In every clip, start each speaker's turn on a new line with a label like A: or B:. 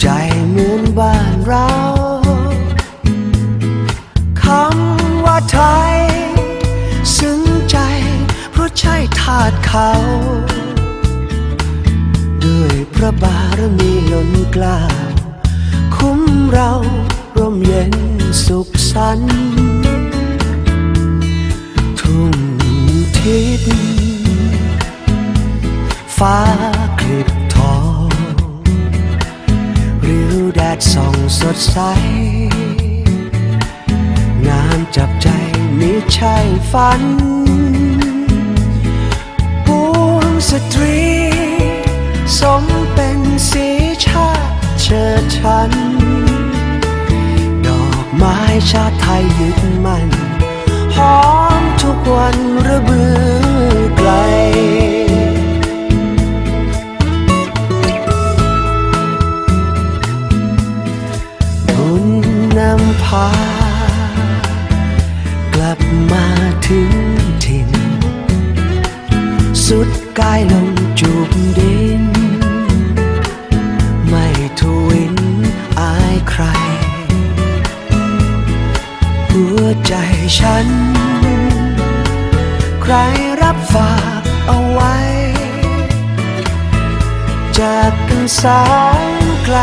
A: ใจเหมือนบ้านเราคำว่าไทย ซึ้งใจ เพราะใช่ทาสเขา ด้วยพระบารมีล้นกล้า คุ้มเราร่มเย็นสุขสันต์ทุ่งทิศฟ้า ส่องสดใส งามจับใจมิใช่ฝันปวงสตรี สมเป็นสีชาติเชิดชัน ดอกไม้ชาติไทยยึดมันหอมทุกวันา กลับมาถึงถิ่น สุดกายลงจูบดิน ไม่ทวินอายใคร หัวใจฉัน ใครรับฝากเอาไว้ จากกันแสนไกล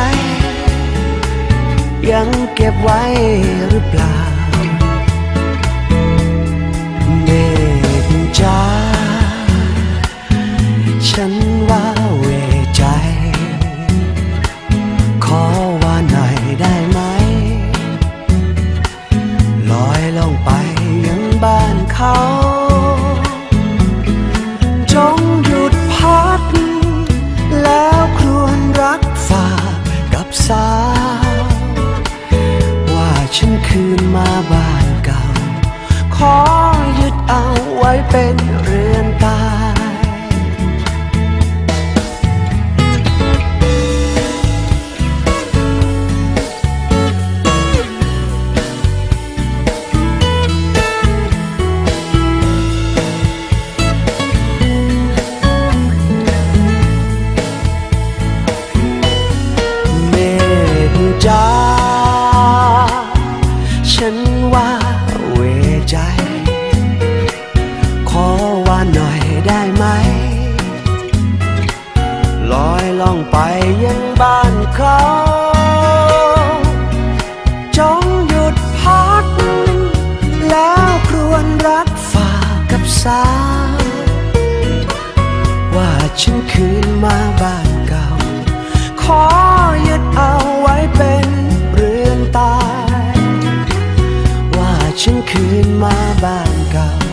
A: ยังเก็บไว้หรือเปล่า เมฆจ้าฉันว่าเวใจ ขอว่าหน่อยได้ไหม ลอยลงไปยังบ้านเขา นคืนมาบ้านเก่า ขอยึดเอาไว้เป็นเรือนตา ใจ ขอว่าหน่อยได้ไหม ลอยล่องไปยังบ้านเขา in my bangkok